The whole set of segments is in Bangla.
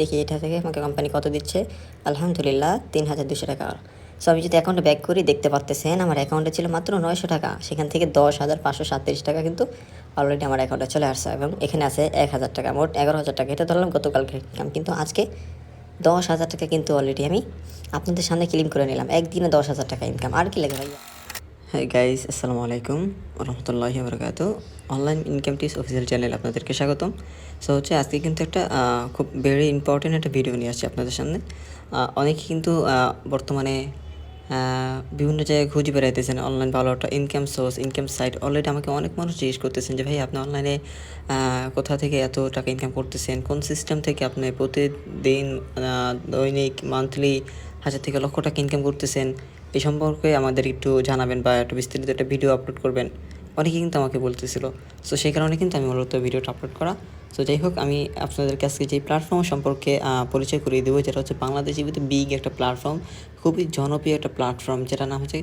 দেখি এটা থেকে আমাকে কোম্পানি কত দিচ্ছে? আলহামদুলিল্লাহ, তিন হাজার দুশো টাকা। সো আমি যদি অ্যাকাউন্টে ব্যাক করি, দেখতে পারতেছেন আমার অ্যাকাউন্টে ছিল মাত্র নয়শো টাকা। সেখান থেকে দশ হাজার পাঁচশো সাতত্রিশ টাকা কিন্তু অলরেডি আমার অ্যাকাউন্টে চলে আসছে এবং এখানে আছে এক হাজার টাকা, মোট এগারো হাজার টাকা। এটা ধরলাম গতকালকে। কিন্তু আজকে দশ হাজার টাকা কিন্তু অলরেডি আমি আপনাদের সামনে ক্লিম করে নিলাম। একদিনে দশ হাজার টাকা ইনকাম আর কি লাগে ভাইয়া? হ্যাঁ গাইস আসসালামু আলাইকুম রহমতুল্লাহি বরকাত online income tips official channel আপনাদেরকে স্বাগতম। সো হচ্ছে আজকে কিন্তু একটা খুব ভেরি ইম্পর্টেন্ট একটা ভিডিও নিয়ে আসছি আপনাদের সামনে। অনেকে কিন্তু বর্তমানে বিভিন্ন জায়গায় খুঁজে বেড়াইতেছেন অনলাইন ভালো একটা income source income site already আমাকে অনেক মানুষ জিজ্ঞেস করতেছেন যে, ভাই, আপনি অনলাইনে কোথা থেকে এত টাকা ইনকাম করতেছেন? কোন সিস্টেম থেকে আপনি প্রতিদিন দৈনিক মান্থলি হাজার থেকে লক্ষ টাকা ইনকাম করতেছেন? এই সম্পর্কে আমাদের একটু জানাবেন বা একটু বিস্তারিত একটা ভিডিও আপলোড করবেন। অনেকে কিন্তু আমাকে বলতেছিল। সো সেই কারণে কিন্তু আমি মূলত ভিডিওটা আপলোড করা। সো যাই হোক, আমি আপনাদেরকে আজকে যে প্ল্যাটফর্ম সম্পর্কে পরিচয় করিয়ে দেবো, যেটা হচ্ছে বাংলাদেশের ভিতরে বিগ একটা প্ল্যাটফর্ম খুবই জনপ্রিয় একটা প্ল্যাটফর্ম যেটা নাম হচ্ছে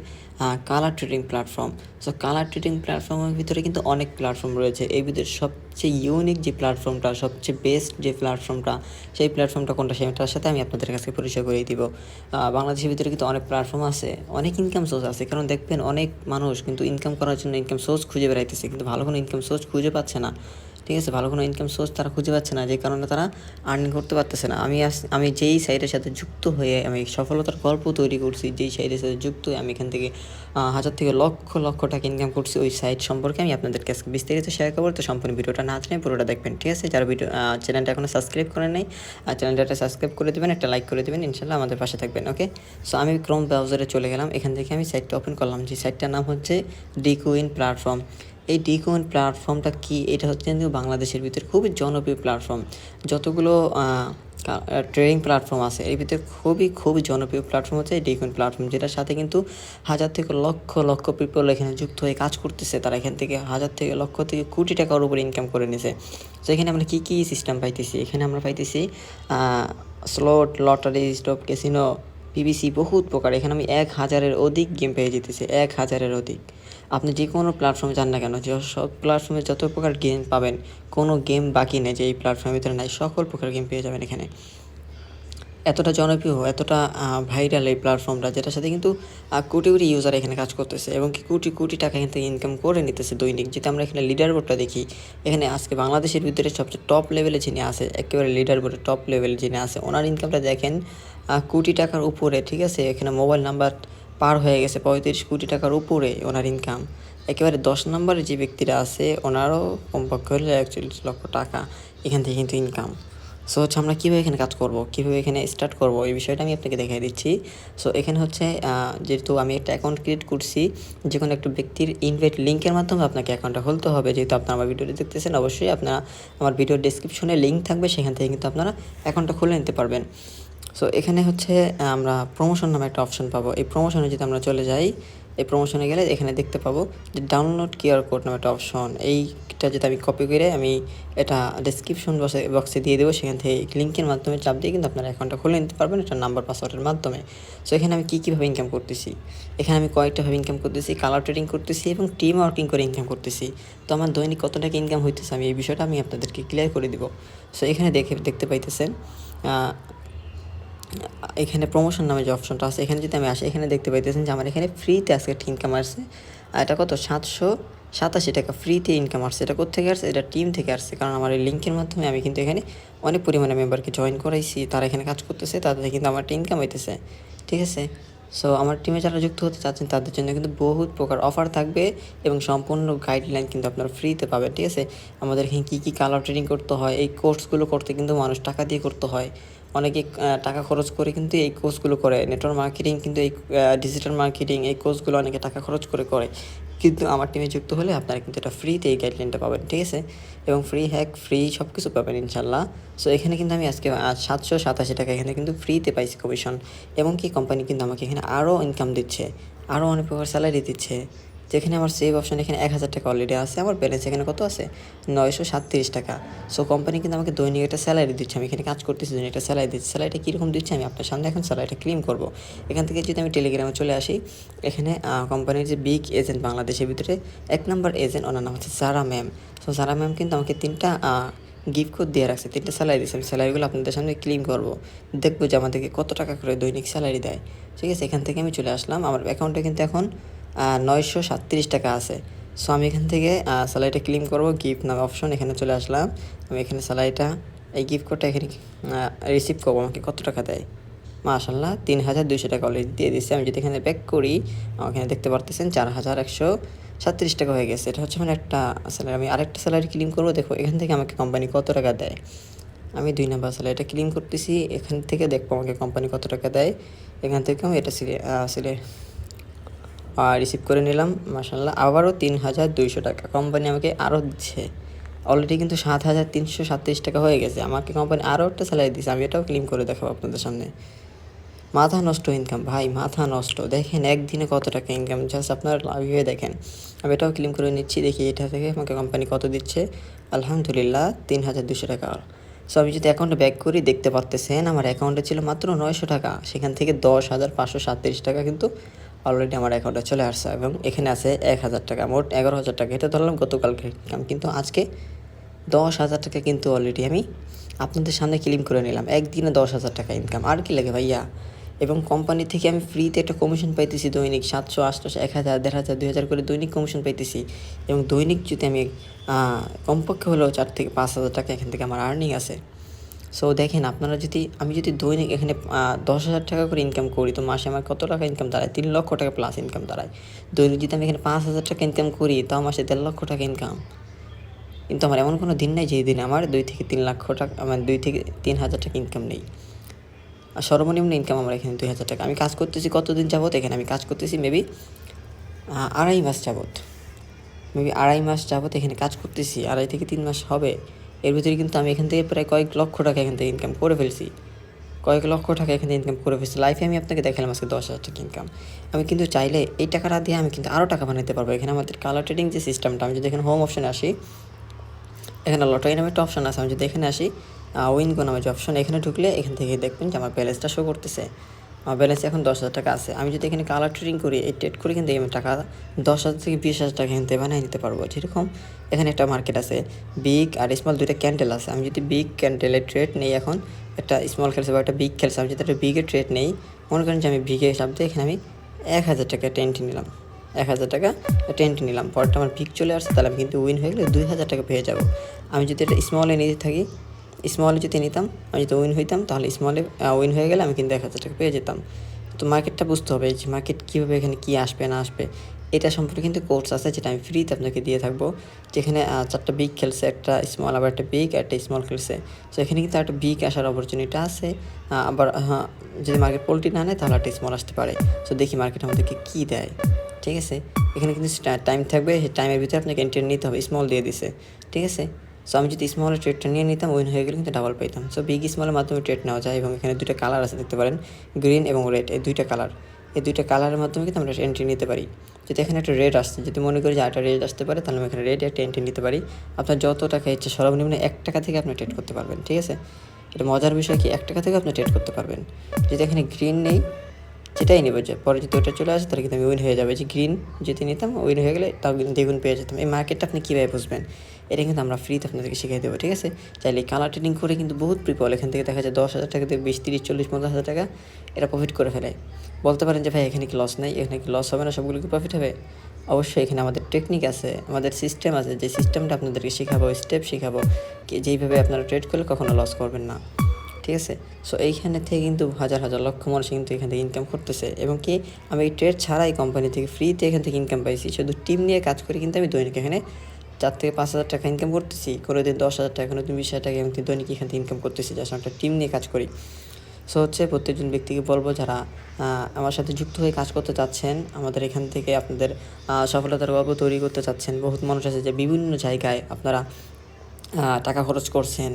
colour trading platform so colour trading প্ল্যাটফর্মের ভিতরে কিন্তু অনেক প্ল্যাটফর্ম রয়েছে। এই ভিতরে সবচেয়ে ইউনিক যে প্ল্যাটফর্মটা সবচেয়ে বেস্ট যে প্ল্যাটফর্মটা সেই প্ল্যাটফর্মটা কোনটা সেটার সাথে আমি আপনাদের কাছে পরিচয় করিয়ে দিব। বাংলাদেশের ভিতরে কিন্তু অনেক প্ল্যাটফর্ম আছে, অনেক ইনকাম সোর্স আছে। কারণ দেখবেন অনেক মানুষ কিন্তু ইনকাম করার জন্য ইনকাম সোর্স খুঁজে বেড়াইতেছে। কিন্তু ভালো কোনো ইনকাম সোর্স খুঁজে পাচ্ছে না। ঠিক আছে? ভালো কোনো ইনকাম সোর্স তারা খুঁজে পাচ্ছে না। যে কারণে তারা আর্নিং করতে পারতেছে না। আমি আমি যেই সাইটের সাথে যুক্ত হয়ে আমি সফলতার গল্প তৈরি করছি, যেই সাইডের সাথে যুক্ত হয়ে আমি এখান থেকে হাজার থেকে লক্ষ লক্ষ টাকা ইনকাম করছি, ওই সাইট সম্পর্কে আমি আপনাদেরকে বিস্তারিত শেয়ার করব। তো সম্পূর্ণ ভিডিওটা না জানে পুরোটা দেখবেন, ঠিক আছে? যারা ভিডিও চ্যানেলটা এখনও সাবস্ক্রাইব করে নেই চ্যানেলটা সাবস্ক্রাইব করে দেবেন, একটা লাইক করে দেবেন, ইনশাল্লাহ আমাদের পাশে থাকবেন ওকে সো আমি ক্রোম ব্রাউজারে চলে গেলাম, এখান থেকে আমি সাইটটা ওপেন করলাম, যে সাইটটার নাম হচ্ছে ডিকুইন প্ল্যাটফর্ম এই ডিকুইন প্ল্যাটফর্মটা কি? এটা হচ্ছে কিন্তু বাংলাদেশের ভিতরে খুবই জনপ্রিয় প্ল্যাটফর্ম যতগুলো ট্রেডিং প্ল্যাটফর্ম আছে। এর ভিতরে খুবই খুবই জনপ্রিয় প্ল্যাটফর্ম হচ্ছে ডিকোয়েন প্ল্যাটফর্ম যেটার সাথে কিন্তু হাজার থেকে লক্ষ লক্ষ পিপল এখানে যুক্ত হয়ে কাজ করতেছে। তারা এখান থেকে হাজার থেকে লক্ষ থেকে কোটি টাকার উপরে ইনকাম করে নিছে। তো এখানে আমরা কী কী সিস্টেম পাইতেছি? এখানে আমরা পাইতেছি slot lottery stop casino PBC বহুত প্রকার। এখানে আমি এক হাজারের অধিক গেম পেয়ে যেতেছি। এক হাজারের অধিক। আপনি যে কোনো প্ল্যাটফর্মে যান না কেন, যে সব প্ল্যাটফর্মে যত প্রকার গেম পাবেন, কোনো গেম বাকি নেই যে এই প্ল্যাটফর্মের ভিতরে নাই, সকল প্রকার গেম পেয়ে যাবেন এখানে। এতটা জনপ্রিয়, এতটা ভাইরাল এই প্ল্যাটফর্মটা যেটার সাথে কিন্তু কোটি কোটি ইউজার এখানে কাজ করতেছে এবং কি কোটি কোটি টাকা এখান থেকে ইনকাম করে নিতেছে দৈনিক। যেটা আমরা এখানে লিডার বোর্ডটা দেখি, এখানে আজকে বাংলাদেশের ভিতরে সবচেয়ে টপ লেভেলে যিনি আছে, একেবারে লিডার বোর্ডে টপ লেভেলে যিনি আছে, ওনার ইনকামটা দেখেন কোটি টাকার উপরে, ঠিক আছে? এখানে মোবাইল নাম্বার পার হয়ে গেছে পঁয়ত্রিশ কোটি টাকার উপরে ওনার ইনকাম একেবারে দশ নম্বরে যে ব্যক্তিরা আছে, ওনারও কমপক্ষে হলে একচল্লিশ লক্ষ টাকা এখান থেকে কিন্তু ইনকাম সো হচ্ছে আমরা কীভাবে এখানে কাজ করব, কীভাবে এখানে স্টার্ট করব, এই বিষয়টা আমি আপনাকে দেখিয়ে দিচ্ছি। সো এখানে হচ্ছে যেহেতু আমি একটা অ্যাকাউন্ট ক্রিয়েট করছি, যে কোনো একটা ব্যক্তির ইনভাইট লিঙ্কের মাধ্যমে আপনাকে অ্যাকাউন্টটা খুলতে হবে। যেহেতু আপনারা আমার ভিডিওটি দেখতেছেন, অবশ্যই আপনারা আমার ভিডিওর ডিসক্রিপশনে লিঙ্ক থাকবে, সেখান থেকে কিন্তু আপনারা অ্যাকাউন্টটা খুলে নিতে পারবেন। সো এখানে হচ্ছে আমরা প্রমোশন নামে একটা অপশন পাবো। এই প্রমোশনে যদি আমরা চলে যাই, এই প্রমোশনে গেলে এখানে দেখতে পাবো যে ডাউনলোড কিউআর কোড নামে একটা অপশন এইটা যদি আমি কপি করে আমি এটা ডিসক্রিপশন বক্সে বক্সে দিয়ে দেবো। সেখান থেকে লিঙ্কের মাধ্যমে চাপ দিয়ে কিন্তু আপনারা অ্যাকাউন্টটা খুলে নিতে পারবেন এটা নাম্বার পাসওয়ার্ডের মাধ্যমে। সো এখানে আমি কী কীভাবে ইনকাম করতেছি? এখানে আমি কয়েকটাভাবে ইনকাম করতেছি। কালার ট্রেডিং করতেছি এবং টিম ওয়ার্কিং করে ইনকাম করতেছি। তো, আমার দৈনিক কত টাকা ইনকাম হইতেছে আমি এই বিষয়টা আমি আপনাদেরকে ক্লিয়ার করে দিব। সো এখানে দেখে, দেখতে পাইতেছেন এখানে প্রমোশন নামে যে অপশনটা আছে, এখানে যদি আমি আসি, এখানে দেখতে পাইতেছেন যে আমার এখানে ফ্রিতে আজকে ইনকাম আসছে। আর এটা কত? সাতশো সাতাশি টাকা ফ্রিতে ইনকাম আসছে। এটা কোথেকে আসছে? এটা টিম থেকে আসছে। কারণ আমার এই লিঙ্কের মাধ্যমে আমি কিন্তু এখানে অনেক পরিমাণে মেম্বারকে জয়েন করাইছি। তারা এখানে কাজ করতেছে, তাদের কিন্তু আমার একটা ইনকাম হইতেছে। ঠিক আছে? সো আমার টিমে যারা যুক্ত হতে চাচ্ছেন, তাদের জন্য কিন্তু বহুত প্রকার অফার থাকবে এবং সম্পূর্ণ গাইডলাইন কিন্তু আপনারা ফ্রিতে পাবেন। ঠিক আছে? আমাদের এখানে কী কী কালার ট্রেডিং করতে হয়? এই কোর্সগুলো করতে কিন্তু মানুষ টাকা দিয়ে করতে হয়। অনেকে টাকা খরচ করে কিন্তু এই কোর্সগুলো করে। নেটওয়ার্ক মার্কেটিং কিন্তু এই ডিজিটাল মার্কেটিং এই কোর্সগুলো অনেকে টাকা খরচ করে করে। কিন্তু আমার টিমে যুক্ত হলে আপনারা কিন্তু এটা ফ্রিতে এই গাইডলাইনটা পাবেন, ঠিক আছে? এবং ফ্রি হ্যাক ফ্রি সব কিছু পাবেন ইনশাল্লাহ। সো এখানে কিন্তু আমি আজকে সাতশো সাতাশি টাকা এখানে কিন্তু ফ্রিতে পাইছি কমিশন এবং কি কোম্পানি কিন্তু আমাকে এখানে আরও ইনকাম দিচ্ছে আরও অনেক প্রকার স্যালারি দিচ্ছে। যেখানে আমার সেভ অপশন এখানে এক হাজার টাকা অলরেডি আছে, আমার ব্যালেন্স এখানে কত আছে? নয়শো সাতত্রিশ টাকা। সো কোম্পানি কিন্তু আমাকে দৈনিক একটা স্যালারি দিচ্ছে, আমি এখানে কাজ করতেছি, দৈনিক একটা স্যালারি দিচ্ছে। স্যালারিটা কীরকম দিচ্ছে আমি আপনার সামনে এখন স্যালারিটা ক্লেম করব। এখান থেকে যদি আমি টেলিগ্রামে চলে আসি, এখানে কোম্পানির যে বিগ এজেন্ট বাংলাদেশের ভিতরে এক নম্বর এজেন্ট ওনার নাম হচ্ছে Sara ma'am so Sara ma'am কিন্তু আমাকে তিনটা গিফট কোড দিয়ে রাখছে, তিনটে স্যালারি দিচ্ছে। আমি স্যালারিগুলো আপনাদের সামনে ক্লেম করব। দেখব যে আমাদেরকে কত টাকা করে দৈনিক স্যালারি দেয়। ঠিক আছে, এখান থেকে আমি চলে আসলাম। আমার অ্যাকাউন্টে কিন্তু এখন নয়শো সাতত্রিশ টাকা আছে। সো আমি এখান থেকে স্যালারিটা ক্লেম করব গিফট নামে অপশন এখানে চলে আসলাম। আমি এখানে স্যালারিটা এই গিফট কোডটা এখানে রিসিভ করব, আমাকে কত টাকা দেয়? মাশাল্লাহ তিন হাজার দুশো টাকা অলরেডি দিয়ে দিচ্ছে আমি যদি এখানে ব্যাক করি আমার এখানে দেখতে পারতেছেন চার হাজার একশো সাতত্রিশ টাকা হয়ে গেছে। এটা হচ্ছে মানে একটা স্যালারি আমি আরেকটা স্যালারি ক্লেম করব, দেখো, এখান থেকে আমাকে কোম্পানি কত টাকা দেয়? আমি দুই নাম্বার স্যালারিটা ক্লেম করতেছি, এখান থেকে দেখব আমাকে কোম্পানি কত টাকা দেয়। এখান থেকে আমি এটা সিলে সিলে রিসিভ করে নিলাম মাসাল্লাহ আবারও তিন হাজার দুইশো টাকা। কোম্পানি আমাকে আরও দিচ্ছে। অলরেডি কিন্তু সাত হাজার তিনশো সাতত্রিশ টাকা হয়ে গেছে। আমাকে কোম্পানি আরও একটা স্যালারি দিচ্ছে আমি এটাও ক্লেম করে দেখাবো আপনাদের সামনে। মাথা নষ্ট ইনকাম ভাই, মাথা নষ্ট। দেখেন একদিনে কত টাকা ইনকাম জাস্ট আপনার লাভ হয়ে দেখেন। আমি এটাও ক্লেম করে নিচ্ছি, দেখি এটা থেকে আমাকে কোম্পানি কত দিচ্ছে। আলহামদুলিল্লাহ তিন হাজার দুশো টাকা। সো আমি যদি অ্যাকাউন্টে ব্যাক করি, দেখতে পারতেছেন, আমার অ্যাকাউন্টে ছিল মাত্র নয়শো টাকা। সেখান থেকে দশ হাজার পাঁচশো সাতত্রিশ টাকা কিন্তু অলরেডি আমার অ্যাকাউন্টে চলে আসছে এবং এখানে আছে এক হাজার টাকা, মোট এগারো হাজার টাকা। এটা ধরলাম গতকালকে। ইনকাম কিন্তু আজকে দশ হাজার টাকা কিন্তু অলরেডি আমি আপনাদের সামনে ক্লেম করে নিলাম। একদিনে দশ হাজার টাকা ইনকাম আর কি লাগে ভাইয়া? এবং কোম্পানি থেকে আমি ফ্রিতে একটা কমিশন পাইতেছি দৈনিক সাতশো, আটশো, এক হাজার, দেড় হাজার, দুই হাজার করে দৈনিক কমিশন পাইতেছি। এবং দৈনিক যদি আমি কমপক্ষে হলেও চার থেকে পাঁচ হাজার টাকা এখান থেকে আমার আর্নিং আছে। সো দেখেন, আপনারা যদি, আমি যদি দৈনিক এখানে দশ হাজার টাকা করে ইনকাম করি, তো মাসে আমার কত টাকা ইনকাম দাঁড়ায়? তিন লক্ষ টাকা প্লাস ইনকাম দাঁড়ায়। দৈনিক যদি আমি এখানে পাঁচ হাজার টাকা ইনকাম করি, তাও মাসে দেড় লক্ষ টাকা ইনকাম কিন্তু আমার এমন কোনো দিন নাই যেই দিন আমার দুই থেকে তিন লক্ষ টাকা আমার দুই থেকে তিন হাজার টাকা ইনকাম নেই। আর সর্বনিম্ন ইনকাম আমার এখানে দুই হাজার টাকা। আমি কাজ করতেছি কতদিন যাবত এখানে আমি কাজ করতেছি মেবি আড়াই মাস যাবত মেবি আড়াই মাস যাবত এখানে কাজ করতেছি। আড়াই থেকে তিন মাস হবে। এর ভিতরে কিন্তু আমি এখান থেকে প্রায় কয়েক লক্ষ টাকা এখান থেকে ইনকাম করে ফেলছি। কয়েক লক্ষ টাকা এখান থেকে ইনকাম করে ফেলছি। লাইফে আমি আপনাকে দেখালাম আজকে দশ হাজার টাকা ইনকাম আমি কিন্তু চাইলে এই টাকাটা দিয়ে আমি কিন্তু আরও টাকা বানাতে পারব। এখানে আমাদের কালার ট্রেডিং যে সিস্টেমটা আমি যদি এখানে হোম অপশনে আসি, এখানে লটারি নামে একটা অপশন আছে। আমি যদি এখানে আসি উইন গো নামে যে অপশন এখানে ঢুকলে এখান থেকে দেখবেন যে আমার ব্যালেন্সটা শো করতেছে। আমার ব্যালেন্স এখন দশ হাজার টাকা আছে। আমি যদি এখানে কালার ট্রেডিং করি, এই ট্রেড করে কিন্তু আমি টাকা দশ হাজার থেকে বিশ হাজার টাকা থেকে বানিয়ে নিতে পারব। যেরকম এখানে একটা মার্কেট আছে বিগ আর স্মল দুইটা ক্যান্ডেল আছে। আমি যদি বিগ ক্যান্ডেলের ট্রেড নেই এখন, একটা স্মল খেলছে বা একটা বিগ খেলছে আমি যদি একটা বিগের ট্রেড নেই, মনে করেন যে আমি বিগে হিসাব দিয়ে এখানে আমি এক হাজার টাকা টেন্ট নিলাম। এক হাজার টাকা টেন্ট নিলাম। পরটা আমার পিক চলে আসছে, তাহলে আমি কিন্তু উইন হয়ে গেলে দুই হাজার টাকা পেয়ে যাব। আমি যদি এটা স্মলে নিতে থাকি স্মলে যদি নিতাম, আমি যদি উইন হইতাম, তাহলে স্মলে উইন হয়ে গেলে আমি কিন্তু এক হাজার টাকা পেয়ে যেতাম। তো মার্কেটটা বুঝতে হবে যে মার্কেট কীভাবে এখানে কী আসবে, না আসবে। এটা সম্পর্কে কিন্তু কোর্স আছে যেটা আমি ফ্রিতে আপনাকে দিয়ে থাকব। যেখানে চারটা বিগ খেলছে, একটা স্মল আবার একটা বিগ একটা স্মল খেলছে। তো এখানে কিন্তু একটা বিগ আসার অপরচুনিটি আছে। আবার হ্যাঁ যদি মার্কেট পোলট্রি না নেয়, তাহলে একটা স্মল আসতে পারে। তো দেখি মার্কেট আমাদেরকে কী দেয়। ঠিক আছে? এখানে কিন্তু টাইম থাকবে, সেই টাইমের ভিতরে আপনাকে এন্ট্রি নিতে হবে স্মল দিয়ে দিছে। ঠিক আছে? সো আমি যদি স্মলের ট্রেডটা নিয়ে নিতাম উইন হয়ে গেলে কিন্তু ডাবল পাইতাম। সো বিগ স্মলের মাধ্যমে ট্রেড নেওয়া যায় এবং এখানে দুইটা কালার আছে, দেখতে পারেন গ্রিন এবং রেড এই দুইটা কালার এই দুইটা কালারের মাধ্যমে কিন্তু আমরা এন্ট্রি নিতে পারি। যদি এখানে একটা রেড আসছে, যদি মনে করি যে একটা রেড আসতে পারে, তাহলে আমি এখানে রেড একটা এন্ট্রি নিতে পারি। আপনার যত টাকা ইচ্ছে সর্বনিম্ন এক টাকা থেকে আপনি ট্রেড করতে পারবেন, ঠিক আছে? এটা মজার বিষয় কি, এক টাকা থেকে আপনি ট্রেড করতে পারবেন। যদি এখানে গ্রিন নেই যেটাই নেব যে, পরে যদি ওটা চলে আসে, তাহলে কিন্তু আমি উইন হয়ে যাবে। যে গ্রিন যদি নিতাম উইন হয়ে গেলে তাও কিন্তু দ্বিগুণ পেয়ে যেতাম। এই মার্কেটটা আপনি কীভাবে বুঝবেন? এটা কিন্তু আমরা ফ্রিতে আপনাদেরকে শিখিয়ে দেবো, ঠিক আছে? চাইলে কালার ট্রেডিং করে কিন্তু বহুত পিপল এখান থেকে দেখা যায় দশ হাজার টাকা থেকে বিশ, তিরিশ, চল্লিশ, পঞ্চাশ হাজার টাকা এটা প্রফিট করে ফেলে। বলতে পারেন যে, ভাই, এখানে কি লস নেই? এখানে কি লস হবে না? সবগুলো কি প্রফিট হবে? অবশ্যই এখানে আমাদের টেকনিক আছে, আমাদের সিস্টেম আছে। যে সিস্টেমটা আপনাদেরকে শেখাবো স্টেপ শেখাবো যেইভাবে আপনারা ট্রেড করলে কখনো লস করবেন না। ঠিক আছে? সো এইখানে থেকে কিন্তু হাজার হাজার লক্ষ মানুষ কিন্তু এখান থেকে ইনকাম করতেছে। এবং কি, আমি এই ট্রেড ছাড়াই কোম্পানি থেকে ফ্রিতে এখান থেকে ইনকাম পাইছি। শুধু টিম নিয়ে কাজ করে কিন্তু আমি দৈনিক এখানে চার থেকে পাঁচ হাজার টাকা ইনকাম করতেছি। কোনো দিন দশ হাজার টাকা, কোনো দিন বিশ হাজার টাকা কিন্তু দৈনিক এখান থেকে ইনকাম করতেছি। যার একটা টিম নিয়ে কাজ করি। সো হচ্ছে প্রত্যেকজন ব্যক্তিকে বলব যারা আমার সাথে যুক্ত হয়ে কাজ করতে চাচ্ছেন, আমাদের এখান থেকে আপনাদের সফলতার গল্প তৈরি করতে চাচ্ছেন। বহুত মানুষ আছে যে বিভিন্ন জায়গায় আপনারা টাকা খরচ করছেন।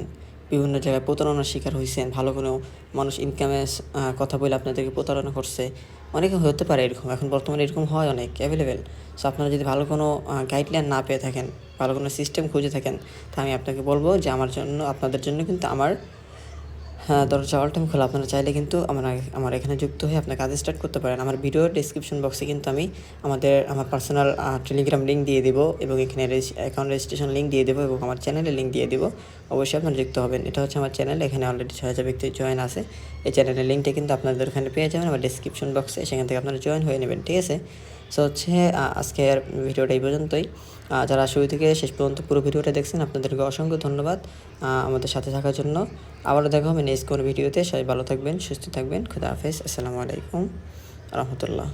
বিভিন্ন জায়গায় প্রতারণার শিকার হয়েছেন ভালো কোনো মানুষ ইনকামের কথা বলে আপনাদেরকে প্রতারণা করছে। অনেকে হতে পারে এরকম, এখন বর্তমানে এরকম হয় অনেক অ্যাভেলেবেল সো আপনারা যদি ভালো কোনো গাইডলাইন না পেয়ে থাকেন, ভালো কোনো সিস্টেম খুঁজে থাকেন, তা আমি আপনাকে বলব যে আমার জন্য, আপনাদের জন্য কিন্তু আমার দরজা অল টাইম খোলা। আপনারা চাইলে কিন্তু আমার আমার এখানে যুক্ত হয়ে আপনার কাজ স্টার্ট করতে পারেন। আমার ভিডিও ডিসক্রিপশন বক্সে কিন্তু আমি আমাদের, আমার পার্সোনাল টেলিগ্রাম লিঙ্ক দিয়ে দেবো এবং এখানে অ্যাকাউন্ট রেজিস্ট্রেশন লিঙ্ক দিয়ে দেবো এবং আমার চ্যানেলের লিঙ্ক দিয়ে দেবো। অবশ্যই আপনারা যুক্ত হবেন। এটা হচ্ছে আমার চ্যানেল এখানে অলরেডি ছয় হাজার ব্যক্তি জয়েন আছে। এই চ্যানেলের লিঙ্কটা কিন্তু আপনাদের ওখানে পেয়ে যাবেন। আমার ডিসক্রিপশন বক্সে সেখান থেকে আপনারা জয়েন হয়ে নেবেন। ঠিক আছে? সো হচ্ছে আজকের ভিডিওটা এই পর্যন্তই। যারা শুরু থেকে শেষ পর্যন্ত পুরো ভিডিওটা দেখছেন, আপনাদেরকে অসংখ্য ধন্যবাদ আমাদের সাথে থাকার জন্য। আবারও দেখা হবে নেক্সট কোনো ভিডিওতে। সবাই ভালো থাকবেন, সুস্থ থাকবেন। খুদা হাফেজ। আসসালামু আলাইকুম। রহমতুল্লাহ।